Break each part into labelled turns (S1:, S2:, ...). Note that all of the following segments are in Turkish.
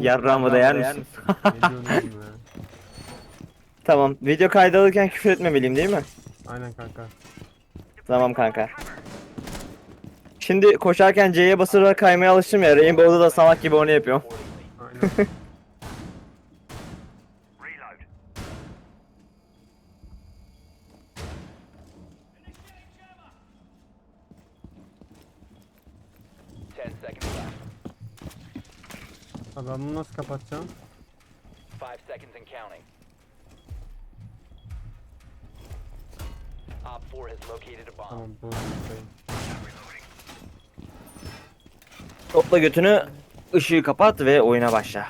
S1: Yarrağımı da yer misin?
S2: Ne diyorsun oğlum ya?
S1: Tamam. Video kaydı alırken küfür etmemeliyim değil mi?
S2: Aynen kanka.
S1: Tamam kanka. Şimdi koşarken C'ye basarak kaymaya alıştım ya. Rainbow'da da salak gibi onu yapıyorum.
S2: Aynen.
S3: Ten seconds left.
S2: Abi ben bunu nasıl kapatacağım?
S3: Five seconds and counting. Op 4 has located a bomb.
S2: Tamam.
S1: Topla götünü, ışığı kapat ve oyuna başla.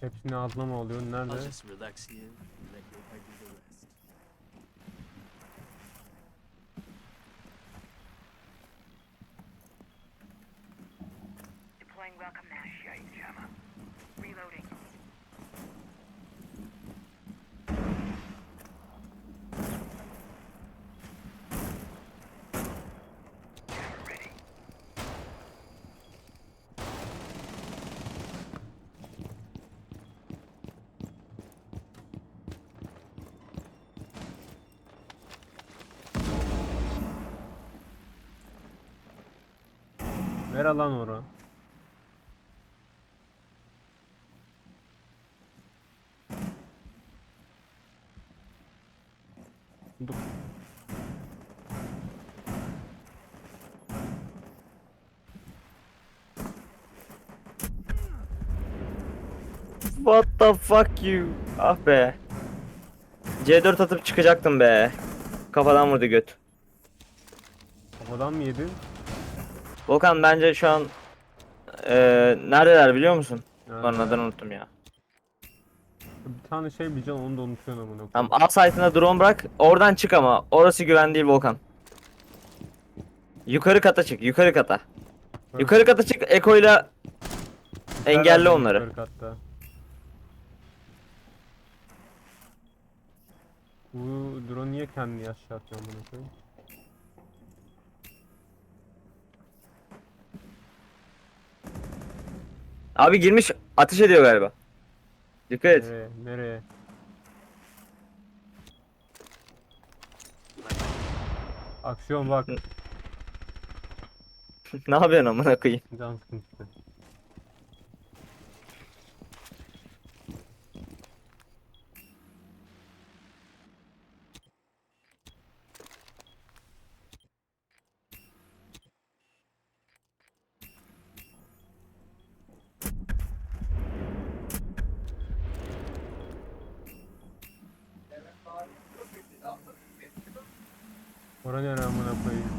S2: Hepsini ağzına mı alıyor? Nerede?
S4: I'll just relax here and let your heart do the rest.
S5: Deploying welcome mass
S2: Ver lan ora. Dur.
S1: What the fuck you? Ah be. C4 atıp çıkacaktım be. Kafadan vurdu göt.
S2: Kafadan mı yedin?
S1: Volkan bence şu an eee neredeler biliyor musun?
S2: Yani,
S1: Lan adını unuttum ya.
S2: Bir tane şey bileceğim onu da unutuyorsun amına koyayım.
S1: Tamam A site'ına drone bırak. Oradan çık ama. Orası güven değil Volkan. Yukarı kata çık. Yukarı kata.
S2: Evet.
S1: Yukarı kata çık. Eko'yla engelle
S2: Nerede
S1: onları.
S2: yukarı katta? Bu drone niye kendini aşağı atıyor amına koyayım?
S1: Abi girmiş ateş ediyor galiba. Dikkat et.
S2: Nereye? Nereye? Aksiyon bak.
S1: ne yapıyorsun amına koyayım?
S2: Can sıkıntısı. Ora nere amına koyayım?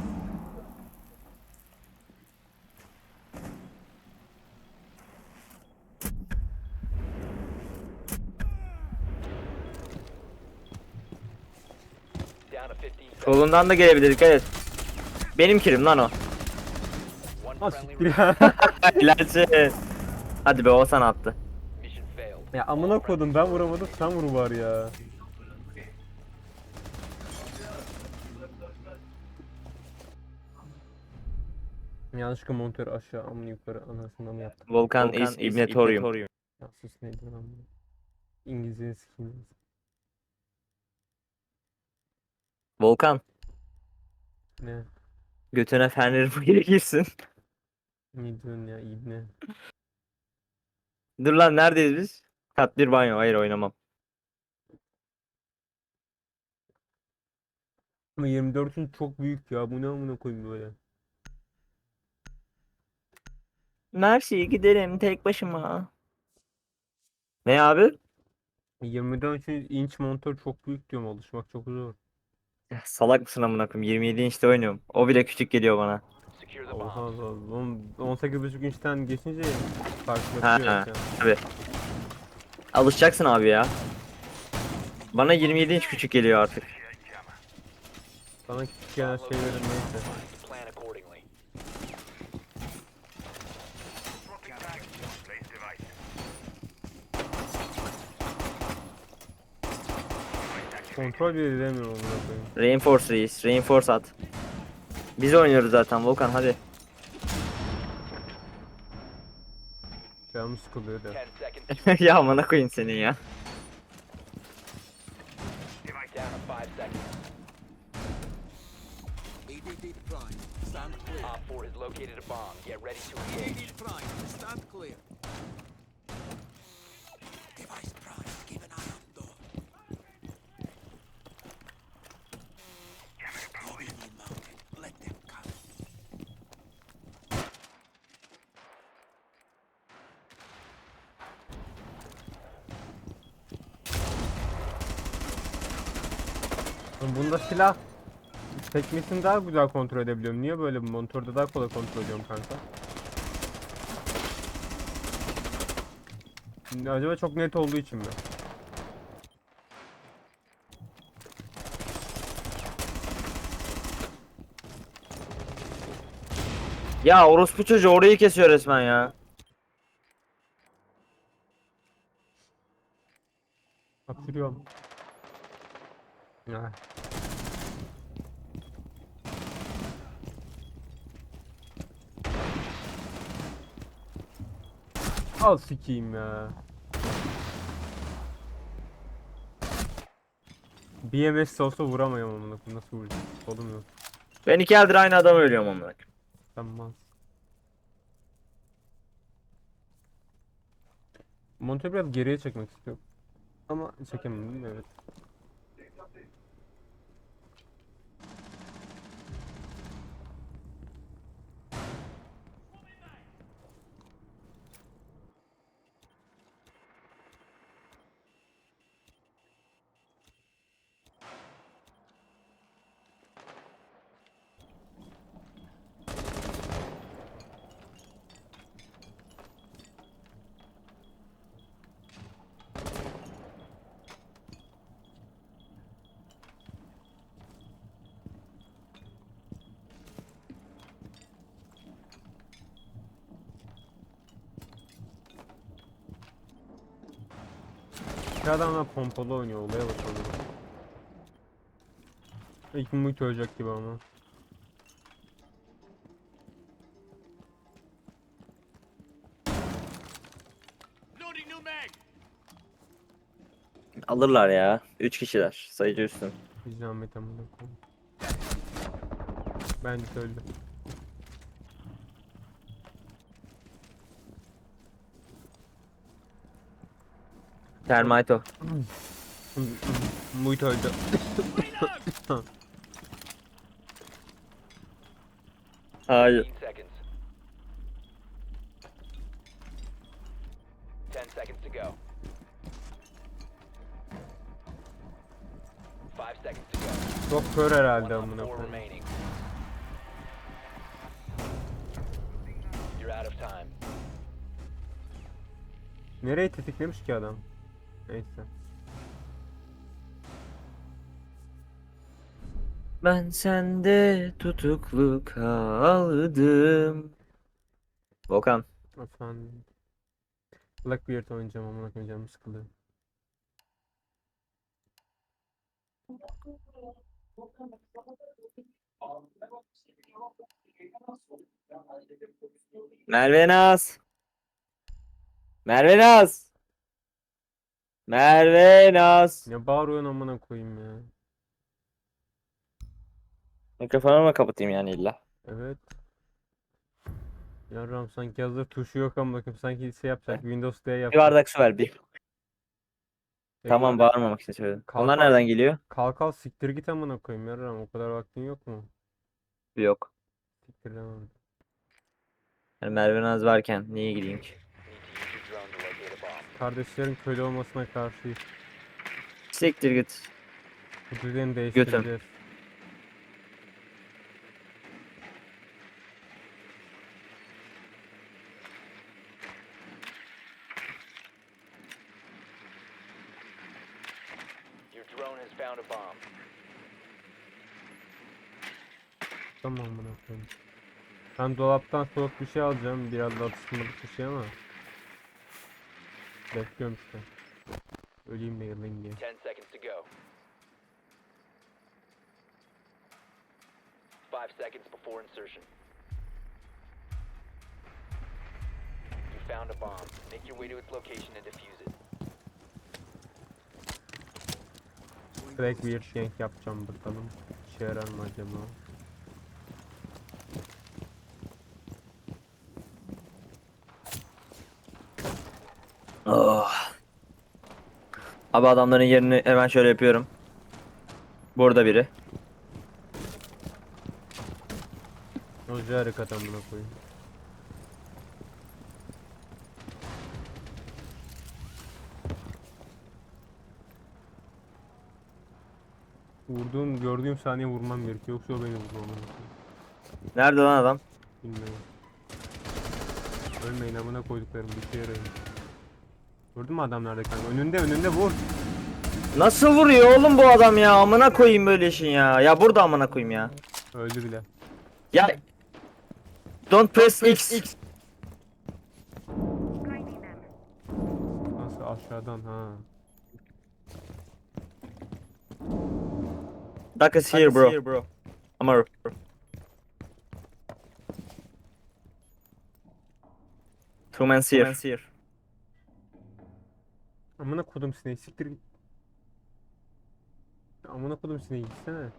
S3: Down to 15 seconds.
S1: Solundan da gelebilir dikkat et. Benim kirim lan o.
S2: Ha siktir ya.
S1: Hadi be Oğuzhan attı.
S3: mission failed.
S2: ya amına kodum ben vuramadım sen vur var ya. Yanlışlıkla monitör aşağı amına yukarı anasını mı yaptım?
S1: Volkan, is Ignatorium.
S2: Ya sus neydi lan bu? İngilizce sikeyim.
S1: Volkan.
S2: Ne?
S1: Götüne Fenrir geri girsin.
S2: Ne diyorsun ya ibne?
S1: Dur lan neredeyiz biz? Kat bir banyo. Hayır oynamam.
S2: Ama 24'ün çok büyük ya bu ne amına koyayım böyle.
S1: Mersi gidelim tek başıma. Ne abi?
S2: 24 inç monitör çok büyük diyorum alışmak çok zor.
S1: Salak mısın amına koyayım? 27 inçte oynuyorum. O bile küçük geliyor bana.
S2: Allah. Oğlum 18.5 inçten geçince
S1: Ha,
S2: farklılaşıyor
S1: ha.
S2: yani.
S1: Alışacaksın abi ya. Bana 27 inç küçük geliyor artık.
S2: Sana küçük gelen şeylerin neyse. Kontrol bile edemiyorum amına koyayım.
S1: Reinforce reis. Reinforce at. Biz oynuyoruz zaten Volkan hadi.
S2: Canım sıkılıyor da.
S3: 10 seconds.
S1: ya amına koyayım senin ya.
S3: Down to 5 seconds.
S4: ADD prime. Stand clear.
S3: Op 4 has located a bomb. Get ready to engage.
S4: ADD prime. Stand clear. Device prime. Keep an eye on door. UAV mounted. Let them come.
S2: Oğlum Bunda silah tekmesini daha güzel kontrol edebiliyorum. Niye böyle bu monitörde daha kolay kontrol ediyorum kanka? Şimdi acaba çok net olduğu için mi?
S1: Ya orospu çocuğu orayı kesiyor resmen ya.
S2: Hapşırıyorum. Al sikeyim ya. BMS olsa vuramıyorum amına koyayım. Nasıl vuracağım? Kolum yok.
S1: Ben iki eldir aynı adam ölüyorum amına koyayım.
S2: Tamam. Monitörü biraz geriye çekmek istiyorum. Ama çekemedim evet. İki adamla pompalı oynuyor olaya bakalım. İlk mumut ölecek gibi ama.
S1: Alırlar ya. Üç kişiler. Sayıcı üstün.
S2: Bir zahmet amına koyayım. De öldü.
S1: Termite o.
S2: Mumut öldü.
S1: Hayır.
S3: 15 seconds. 10 seconds to go. 5 seconds to go.
S2: Çok kör herhalde
S3: One
S2: amına
S3: four
S2: koyayım.
S3: remaining. You're out of time.
S2: Nereye tetiklemiş ki adam? Neyse.
S1: Ben sende tutuklu kaldım. Volkan.
S2: Efendim. Blackbeard oynayacağım koyayım canım sıkılıyor.
S1: Merve Naz. Merve Naz. Merve Naz.
S2: Ne bağırıyorsun amına koyayım ya.
S1: Mikrofonu mu kapatayım yani illa?
S2: Evet. Yarram sanki hazır tuşu yok amına koyayım. Sanki şey yapacak. Windows D
S1: Bir
S2: yapacak.
S1: bardak su ver bir. Tamam bağırmamak için söyledim.
S2: Kalk
S1: Onlar nereden geliyor?
S2: Kalk al siktir git amına koyayım yarram. O kadar vaktin yok mu?
S1: Yok.
S2: Siktir lan.
S1: Yani Merve Naz varken niye gideyim ki?
S3: Need to use your drone to locate a bomb.
S2: Kardeşlerin köle olmasına karşıyız.
S1: Siktir git.
S2: Bu düzeni değiştireceğiz.
S3: Your drone has found a bomb.
S2: Tamam koyayım. Ben dolaptan soğuk bir şey alacağım. Biraz da atıştırmalık bir şey ama. Bekliyorum işte. Öleyim de yılayım diye.
S3: 10 seconds to go. 5 seconds before insertion. You found a bomb. Make your way to its location and defuse it.
S2: Direkt bir gank yapacağım bakalım. İşe yarar mı acaba?
S1: Abi adamların yerini hemen şöyle yapıyorum. Burada biri.
S2: Hoca hareket amına koyayım. Vurduğum, gördüğüm saniye vurmam gerekiyor yoksa o beni vurur amına koyayım.
S1: Nerede lan adam?
S2: Bilmiyorum. Ölmeyin amına koyduklarım bir şey yarayın. Gördün mü adam nerede kanka? Önünde önünde vur.
S1: Nasıl vuruyor oğlum bu adam ya? Amına koyayım böyle işin ya. Ya burada amına koyayım ya.
S2: Öldü bile.
S1: Ya Don't press X.
S5: Them.
S2: Nasıl aşağıdan ha.
S1: Duck is here bro. Ama Two men here.
S2: Amına kodum sineği siktir git. Amına kodum sineği gitsene.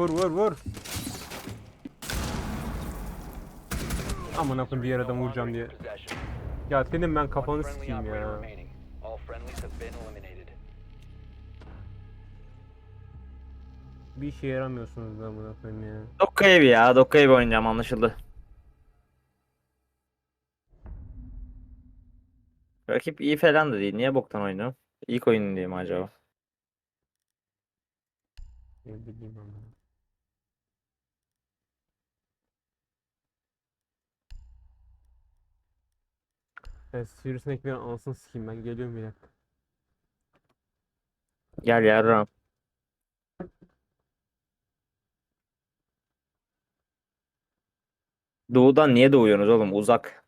S2: Vur vur vur. Amına koyayım bir yere adam vuracağım diye. Ya senin ben kafanı sikeyim ya. Bir işe yaramıyorsunuz da amına koyayım ya.
S1: Dokka evi ya. Dokka evi oynayacağım anlaşıldı. Rakip iyi falan da değil. Niye boktan oynuyor? İlk oyun diye mi acaba?
S2: Ne bileyim ama. Evet, Sivrisinek bir ansın sikeyim ben geliyorum bir dakika.
S1: Gel yarram. Doğudan niye doğuyorsunuz oğlum? Uzak.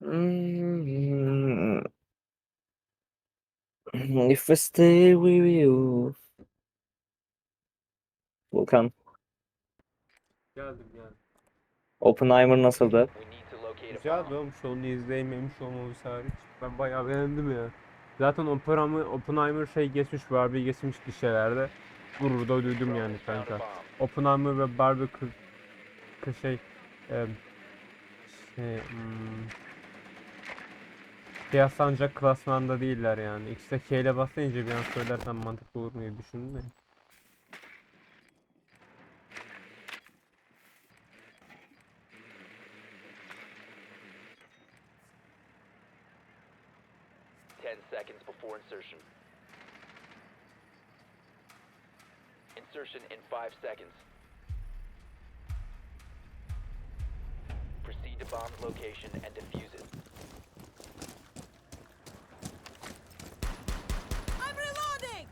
S1: Hmm. If I stay with you. Volkan,
S2: Geldim geldim.
S1: Oppenheimer nasıldı?
S2: Güzel
S3: bomb.
S2: olmuş onu izleyememiş olmamız hariç. Ben bayağı beğendim ya. Zaten Oppenheimer, Oppenheimer şey geçmiş, Barbie geçmiş gişelerde. Gurur da duydum yani kanka. Oppenheimer ve Barbie kı, kı şey, em, şey hmm, kıyaslanacak klasmanda değiller yani. İkisi de K ile basınca bir an söylersem mantıklı olur mu diye düşündüm de.
S3: Ten seconds before insertion. Insertion in five seconds. Proceed to bomb's location and defuse it.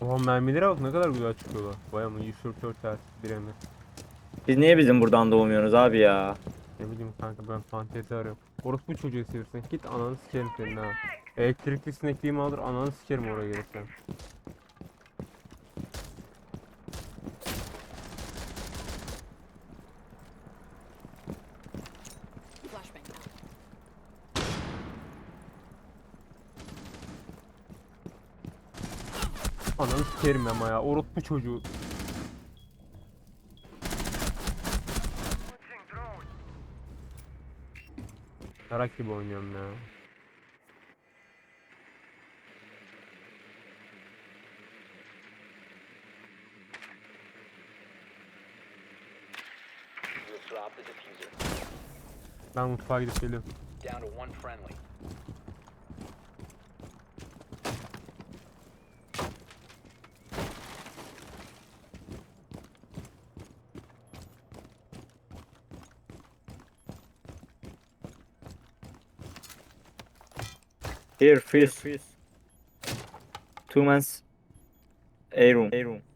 S2: Oha mermilere bak ne kadar güzel çıkıyorlar. Bayağı mı 144 ters bir emir.
S1: Biz niye bizim buradan doğmuyoruz abi ya?
S2: Ne bileyim kanka ben fantezi arıyorum. Orospu çocuğu sevirsen git ananı sikerim senin ha. Elektrikli sinekliğimi alır ananı sikerim oraya gelirsen. Ananı sikerim ama ya orospu çocuğu. Yarak gibi oynuyorum ya. Ben mutfağa gidip geliyorum.
S3: Down to one friendly.
S1: Here, fish. Two months. A room. A room.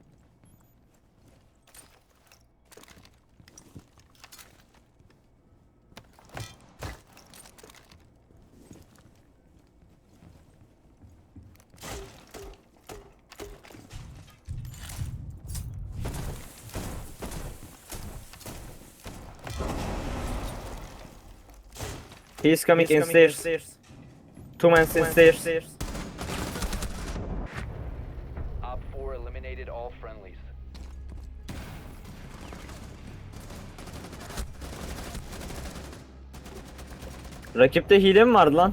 S1: He's coming in stairs. Two men stairs.
S3: Op 4 eliminated all friendlies.
S1: Rakipte hile mi vardı lan?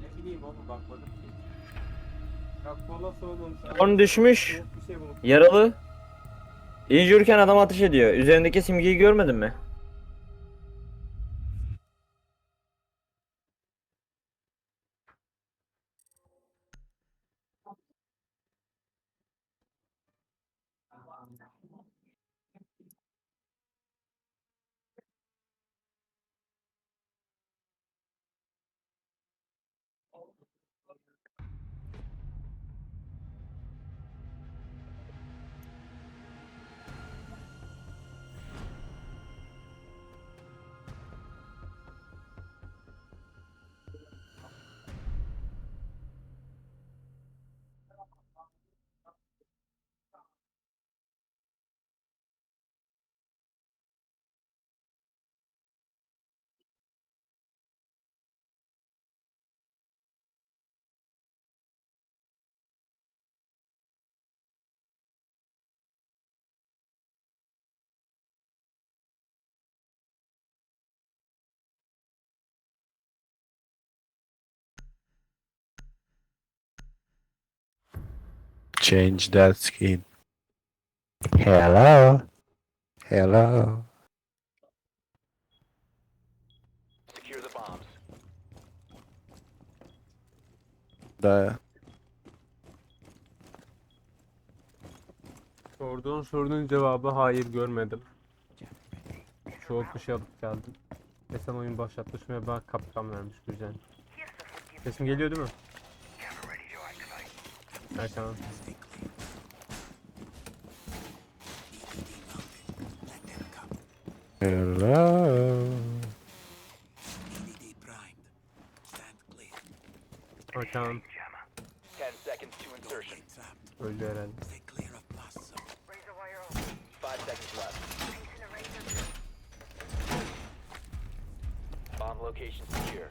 S2: Ne bileyim oğlum bakmadım ki. Ya kola soğumamış.
S1: Onu düşmüş.
S2: Soğuk bir şey bulup.
S1: Yaralı. İnjürken adam ateş ediyor. Üzerindeki simgeyi görmedin mi?
S6: Change that skin. Hello. Hello.
S3: Secure the bombs.
S6: Da
S2: Sorduğun sorunun cevabı hayır görmedim. Soğuk bir şey alıp geldim. Ve sen oyun başlatmışım ve bana kaptan vermiş güzel. Sesim geliyor değil mi? Evet tamam.
S4: Stay clear. EDD mounted. Let them come.
S6: hello.
S4: EDD primed. Stand clear.
S2: Evet tamam.
S3: 10 seconds to insertion.
S4: Get trapped.
S2: Öldü herhalde.
S4: Stay clear of blast zone.
S5: Razor wire open.
S3: 5 seconds left.
S5: Placing a razor.
S3: Bomb location secure.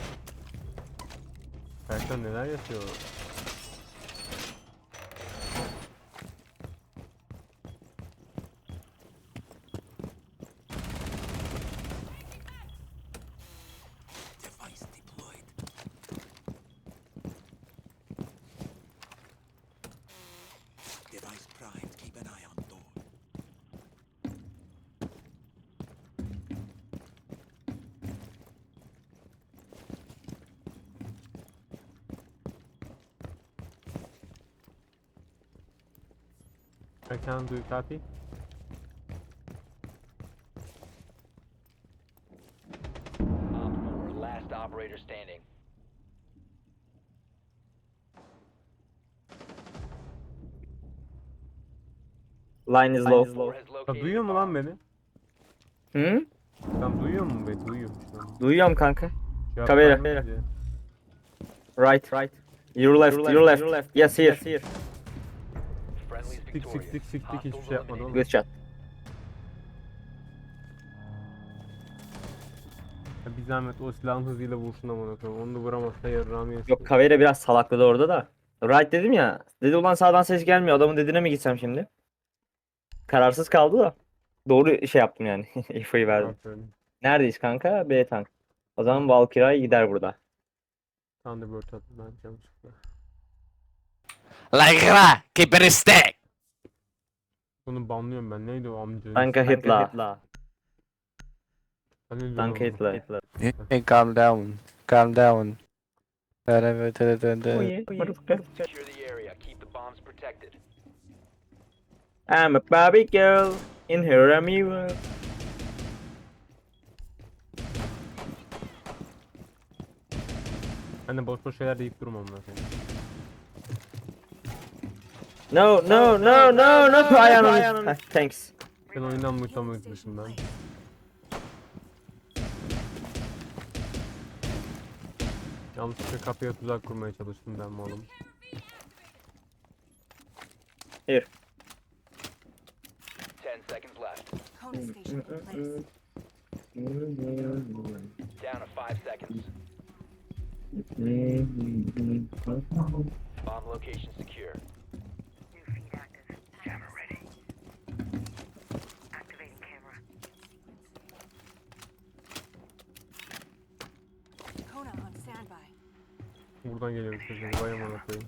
S2: copy?
S3: Op 4 last operator standing.
S1: Line is low.
S3: 4 has
S2: Ya
S3: located
S2: duyuyor mu lan beni?
S1: Hı?
S2: Sen duyuyor musun beni? Duyuyorum şu an.
S1: Duyuyorum kanka.
S2: Cevap
S1: Kamera.
S2: vermedi.
S1: Right. Right. Your left. Your left. Yes here.
S2: Siktik siktik siktik hiçbir şey yapmadı oğlum. Ya bir zahmet o silahın hızıyla vursun amına koyayım. Onu da vuramazsa yarrağımı yesin.
S1: Yok Kavera biraz salakladı orada da. Right dedim ya. Dedi ulan sağdan ses gelmiyor. Adamın dediğine mi gitsem şimdi? Kararsız kaldı da. Doğru şey yaptım yani. Infoyu verdim.
S2: Aferin.
S1: Neredeyiz kanka? B tank. O zaman Valkyrie gider burada.
S2: Thunderbird attı ben yanlışlıkla.
S6: Like that. Keep it stick.
S2: Bunu banlıyorum ben. Neydi o?
S1: Kanka
S2: ismi?
S1: Hitler.
S2: Hani
S1: Lan
S2: oğlum.
S1: kayıtla.
S6: Hey, calm down. Calm down.
S1: Oye,
S3: Secure the area. Keep the bombs protected.
S1: I'm a Barbie girl in her amigo.
S2: Hani boş boş şeyler deyip durma koyayım.
S1: No, no, no, no, no. Ayağını. Heh, Thanks.
S2: Ben oyundan mutamaymışım ben. Yanlışlıkla kapıya tuzak kurmaya çalıştım ben malum.
S1: Here.
S3: Ten seconds left.
S7: Kona station in place.
S3: Down to five seconds. Bomb location secure.
S2: Buradan geliyor sözüm. Vay amına koyayım.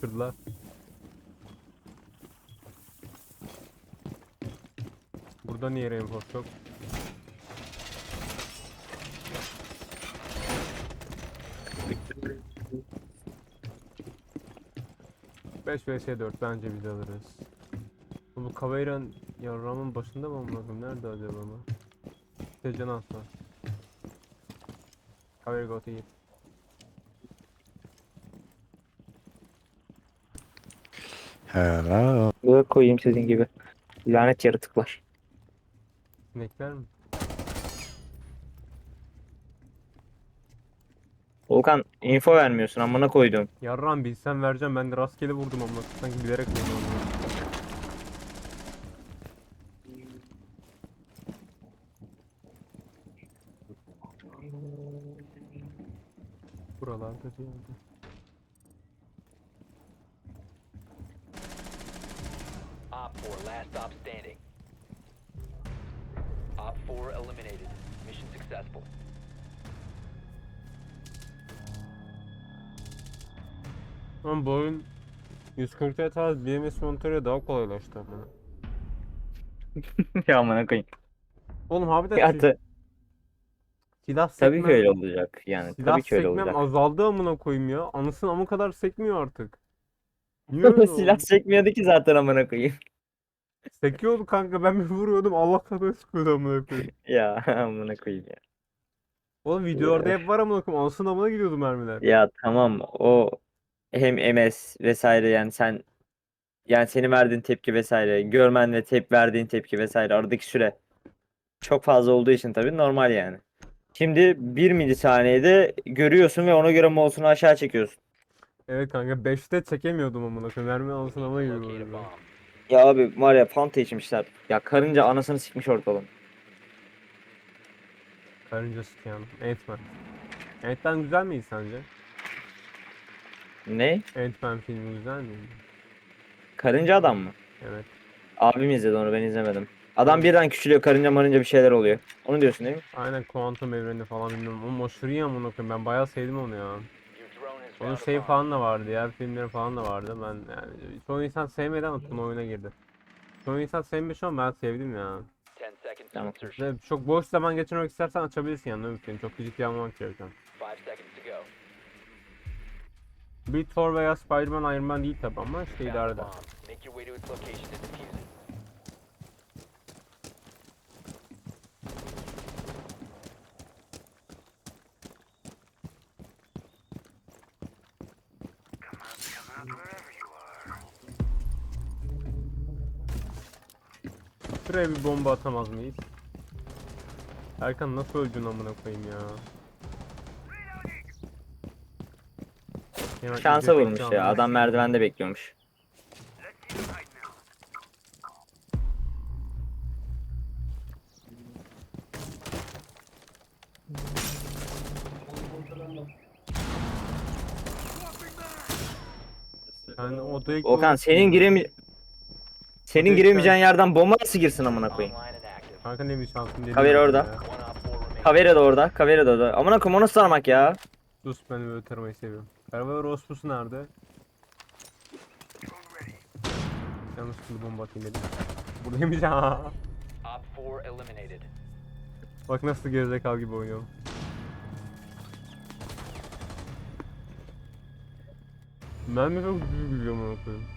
S2: Kırdılar? Burada niye reinforce yok? Beş vs 4 bence biz alırız. Bu Kaveyran yarramın başında mı amına koyayım? Nerede acaba ama? Tecan asla. Kaveyra go to eat.
S6: Hello.
S1: Böyle koyayım sizin gibi. Lanet yaratıklar.
S2: Sinekler mi?
S1: Volkan info vermiyorsun amına koydum.
S2: Yarram bilsem vereceğim ben de rastgele vurdum ama sanki bilerek vurdum. Buralarda bir. Ama bu oyun 140 tarz BMS monitörü daha kolaylaştı ama.
S1: ya amına koyayım.
S2: Oğlum harbiden
S1: Ya ta-
S2: silah
S1: tabii
S2: sekmem,
S1: ki öyle olacak. Yani
S2: silah
S1: tabii ki öyle
S2: sekmem
S1: olacak.
S2: azaldı amına koyayım ya. Anasını ama kadar sekmiyor artık. Niye öyle
S1: Silah
S2: oldu?
S1: çekmiyordu ki zaten amına koyayım.
S2: Sekiyordu kanka ben bir vuruyordum Allah kadar sıkıyordu amına koyayım.
S1: ya amına koyayım ya.
S2: Oğlum videolarda hep var amına koyayım. Anasının amına gidiyordu mermiler.
S1: Ya tamam o hem MS vesaire yani sen yani senin verdiğin tepki vesaire görmen ve tepki verdiğin tepki vesaire aradaki süre çok fazla olduğu için tabii normal yani. Şimdi 1 milisaniyede görüyorsun ve ona göre mouse'unu aşağı çekiyorsun.
S2: Evet kanka 5'te çekemiyordum amına koyayım. Mermi anasının amına gidiyordu.
S3: Locate a
S2: böyle.
S3: bomb.
S1: Ya abi var ya Fanta içmişler. Ya karınca anasını sikmiş ortalığın.
S2: Karınca sıkıyan. Ant-Man. Ant-Man güzel miydi sence?
S1: Ne?
S2: Ant-Man filmi güzel miydi?
S1: Karınca adam mı?
S2: Evet.
S1: Abim izledi onu ben izlemedim. Adam birden küçülüyor karınca marınca bir şeyler oluyor. Onu diyorsun değil mi?
S2: Aynen kuantum evreni falan bilmiyorum. Ama aşırı iyi amına koyayım. Ben bayağı sevdim onu ya. Onun şey falan da vardı ya. Filmleri falan da vardı. Ben yani çoğu insan sevmedi ama Tuna oyuna girdi. Çoğu insan sevmiş ama ben sevdim ya.
S3: 10 seconds to
S1: Tamam.
S2: çok boş zaman geçirmek istersen açabilirsin yani mümkün. Çok ciddi almamak gerekiyor. Beat Thor veya Spider-Man Iron Man değil tabi ama işte idare eder. Şuraya bir bomba atamaz mıyız? Erkan nasıl öldün amına koyayım ya? Hemen
S1: Şansa vurmuş ya. Adam merdivende bekliyormuş.
S2: Yani odaya
S1: Okan senin giremi senin giremeyeceğin yerden bomba nasıl girsin amına koyayım?
S2: Kanka ne bir şansın dedim.
S1: Kaveri
S2: ya.
S1: orada.
S3: One op 4 remaining.
S1: Kavera da orada. Kavera da orada. Amına koyayım o nasıl sarmak ya?
S2: Sus ben böyle taramayı seviyorum. Perva Rospusu nerede? Yalnız şunu bomba atayım dedim. Buradaymış ha.
S3: Op 4 eliminated.
S2: Bak nasıl gerizekalı gibi oynuyorum. Ben mi çok büyük biliyorum onu koyayım.